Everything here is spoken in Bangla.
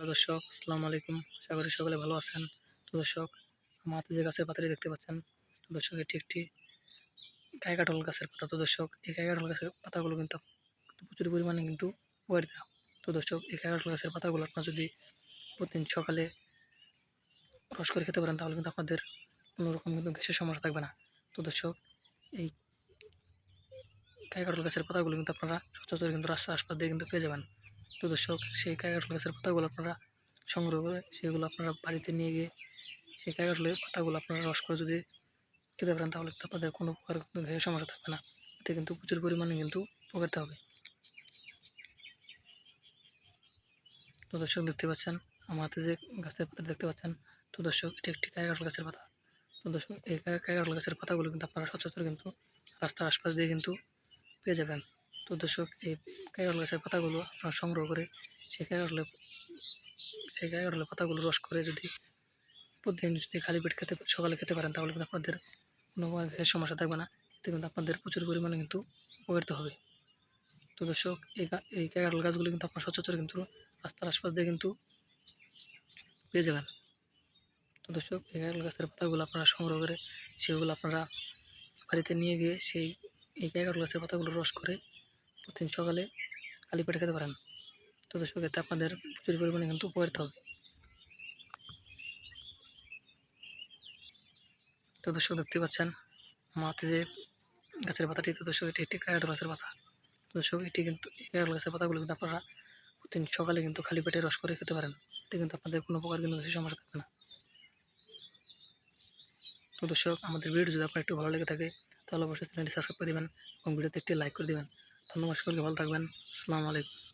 দর্শক, আসসালামু আলাইকুম। আশা করি সকলে ভালো আছেন। তো দর্শক, আমার হাতে যে গাছের পাতাটি দেখতে পাচ্ছেন, তো দর্শক, এটি একটি গায়ে কাঠল গাছের পাতা। তো দর্শক, এই গায়ে কাঠল গাছের পাতাগুলো কিন্তু প্রচুর পরিমাণে কিন্তু উপকারিতা। তো দর্শক, এই গায়ে কাঠল গাছের পাতাগুলো আপনার যদি প্রতিদিন সকালে রস করে খেতে পারেন, তাহলে কিন্তু আপনাদের কোনো রকম কিন্তু গ্যাসের সমস্যা থাকবে না। তো দর্শক, এই গায়ে কাঠল গাছের পাতাগুলো কিন্তু আপনারা সচরাচর কিন্তু রাস্তার আশপাশ দিয়ে কিন্তু পেয়ে যাবেন। তো দর্শক, সেই কাঠল গাছের পাতাগুলো আপনারা সংগ্রহ করে সেগুলো আপনারা বাড়িতে নিয়ে গিয়ে সেই কাঠলের পাতাগুলো আপনারা রস করে যদি খেতে পারেন, তাহলে আপনাদের কোনো প্রকার কিন্তু সমস্যা থাকবে না। এতে কিন্তু প্রচুর পরিমাণে কিন্তু উপকারিতা হবে। তো দর্শক, দেখতে পাচ্ছেন, আমার হাতে যে গাছের পাতা দেখতে পাচ্ছেন, তো দর্শক, এটি একটি কাঠল গাছের পাতা। তো দর্শক, এই কাঠল গাছের পাতাগুলো কিন্তু আপনারা সচরাচর কিন্তু রাস্তার আশপাশ দিয়ে কিন্তু পেয়ে যাবেন। তো দর্শক, এই কাঠল গাছের পাতাগুলো আপনারা সংগ্রহ করে সেই কাঠলে সেই কাঠলের পাতাগুলো রস করে যদি প্রতিদিন যদি খালি পেট খেতে, সকালে খেতে পারেন, তাহলে কিন্তু আপনাদের কোনো সমস্যা থাকবে না। এতে কিন্তু আপনাদের প্রচুর পরিমাণে কিন্তু উপকারিত হবে। তো দর্শক, এই এই কাঠল গাছগুলো কিন্তু আপনার সচরাচর কিন্তু রাস্তার আশপাশ দিয়ে কিন্তু পেয়ে যাবেন। তো দর্শক, এই কাঠল গাছের পাতাগুলো আপনারা সংগ্রহ করে, সেগুলো আপনারা বাড়িতে নিয়ে গিয়ে সেই, এই কাঠল গাছের পাতাগুলো রস করে প্রতিদিন সকালে খালি পেটে খেতে পারেন। তো দর্শক আপনাদের প্রচুর পরিমাণে কিন্তু উপকারিত হবে। তো দর্শক দেখতে পাচ্ছেন হাতে যে গাছের পাতাটি, তো দর্শক, এটি একটি কাঠল গাছের পাতা। দর্শক, এটি কিন্তু এই গাছের পাতাগুলো কিন্তু আপনারা প্রতিদিন সকালে কিন্তু খালি পেটে রস করে খেতে পারেন। এতে কিন্তু আপনাদের কোনো প্রকার কিন্তু বেশি সমস্যা থাকবে না। তো দর্শক, আমাদের ভিডিও যদি আপনার একটু ভালো লেগে থাকে, তাহলে অবশ্যই চ্যানেলটি সাবস্ক্রাইব করে দেবেন এবং ভিডিওতে একটি লাইক করে দেবেন। ধন্যবাদ সকলকে ভালো থাকবেন। আসসালামু আলাইকুম।